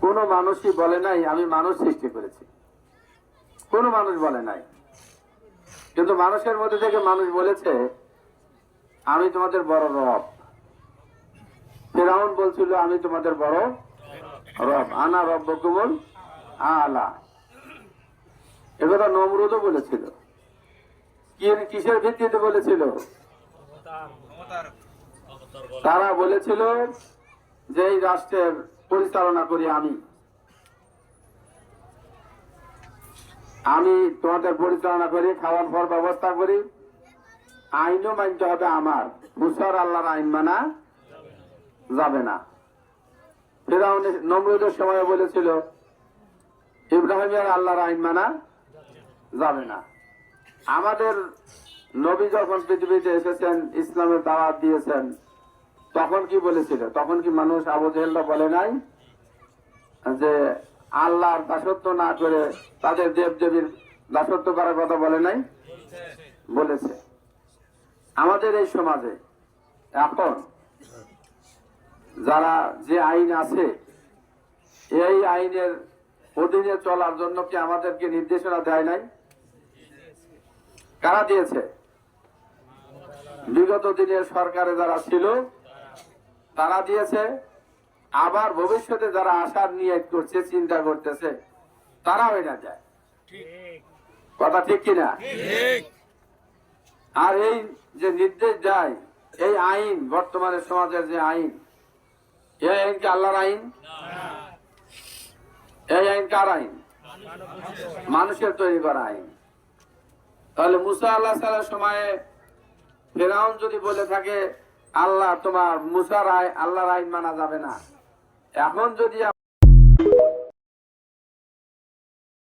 কোনো মানুষই বলে নাই আমি মানুষ সৃষ্টি করেছি। কোনো মানুষ বলে নাই। কিন্তু মানুষের মধ্যে থেকে মানুষ বলেছে আমি তোমাদের বড় রব। ফেরাউন বলছিল আমি তোমাদের বড় রব। আনা রব কুমল আলা একথা নমরুদও বলেছিল। কিসের ভিত্তিতে বলেছিল? তারা বলেছিল যে এই রাষ্ট্রের পরিচালনা করি আমি। আমি তোমাদের পরিচালনা করি, খাওয়ার পর ব্যবস্থা করি। আইনও মানতে হবে আমার। মুসার আল্লাহর আইন মানা যাবে না। ফেরাউন নমরুদের সময় বলেছিল, ইব্রাহিমের আল্লাহর আইন মানা যাবে না। আমাদের নবী যখন পৃথিবীতে এসেছেন, ইসলামের দাওয়াত দিয়েছেন তখন কি বলেছিল? তখন কি মানুষ আবু জেহেল্লা বলে নাই? যে আল্লাহর দাসত্ব না করে তাদের দেব দেবীর দাসত্ব করার কথা বলে নাই? বলেছে। আমাদের এই সমাজে এখন যারা যে আইন আছে, এই আইনের অধীনে চলার জন্য কি আমাদেরকে নির্দেশনা দেয় নাই? কারা দিয়েছে? বিগত দিনের সরকারে যারা ছিল তারা দিয়েছে আবার ভবিষ্যতে যারা আশার নিয়ে করছে চিন্তা করতেছে তারাও এটা দেয় কথা ঠিক কিনা আর এই যে নির্দেশ দেয় এই আইন বর্তমানে সমাজের যে আইন এই আইন কি আল্লাহর আইন? এই আইন কার আইন? মানুষের তৈরি করা আইন। তাহলে মুসা আল্লাহ সাল্লাহ সময়ে ফেরাউন যদি বলে থাকে আল্লাহ তোমার মুসার আয় আল্লাহর আইন মানা যাবে না। এখন যদি